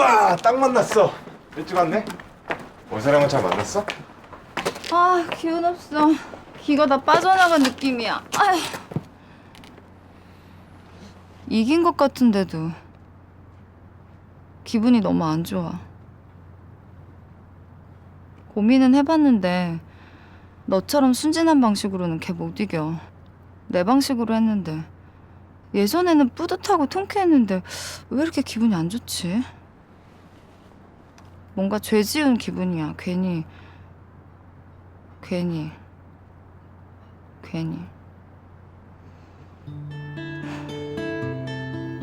와, 딱 만났어. 일찍 왔네. 원사랑은 잘 만났어? 아 기운 없어 기가 다 빠져나간 느낌이야 아휴. 이긴 것 같은데도 기분이 너무 안 좋아 고민은 해봤는데 너처럼 순진한 방식으로는 걔 못 이겨 내 방식으로 했는데 예전에는 뿌듯하고 통쾌했는데 왜 이렇게 기분이 안 좋지? 뭔가 죄 지은 기분이야 괜히 괜히 괜히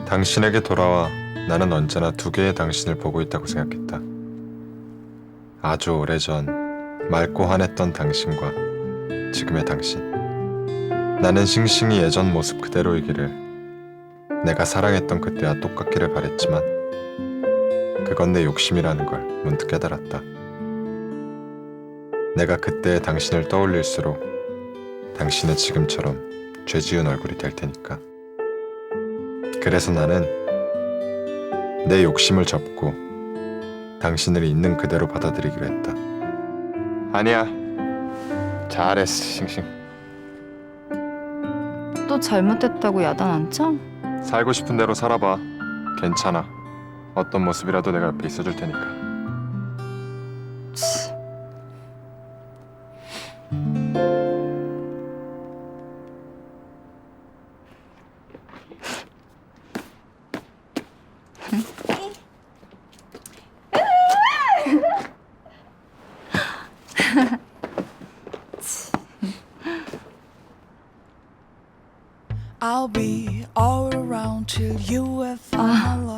당신에게 돌아와 나는 언제나 두 개의 당신을 보고 있다고 생각했다. 아주 오래전 맑고 환했던 당신과 지금의 당신. 나는 싱싱이 예전 모습 그대로이기를 내가 사랑했던 그때와 똑같기를 바랬지만 그건 내 욕심이라는 걸 문득 깨달았다. 내가 그때의 당신을 떠올릴수록 당신은 지금처럼 죄 지은 얼굴이 될 테니까. 그래서 나는 내 욕심을 접고 당신을 있는 그대로 받아들이기로 했다. 아니야. 잘했어, 싱싱. 또 잘못했다고 야단 안 쳐? 살고 싶은 대로 살아봐. 괜찮아. 어떤 모습이라도 내가 옆에 있어줄 테니까. I'll be all around till you have found my love.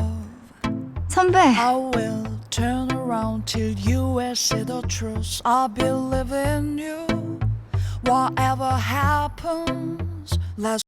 I will turn around till you said the truth. I believe in you. Whatever happens, let's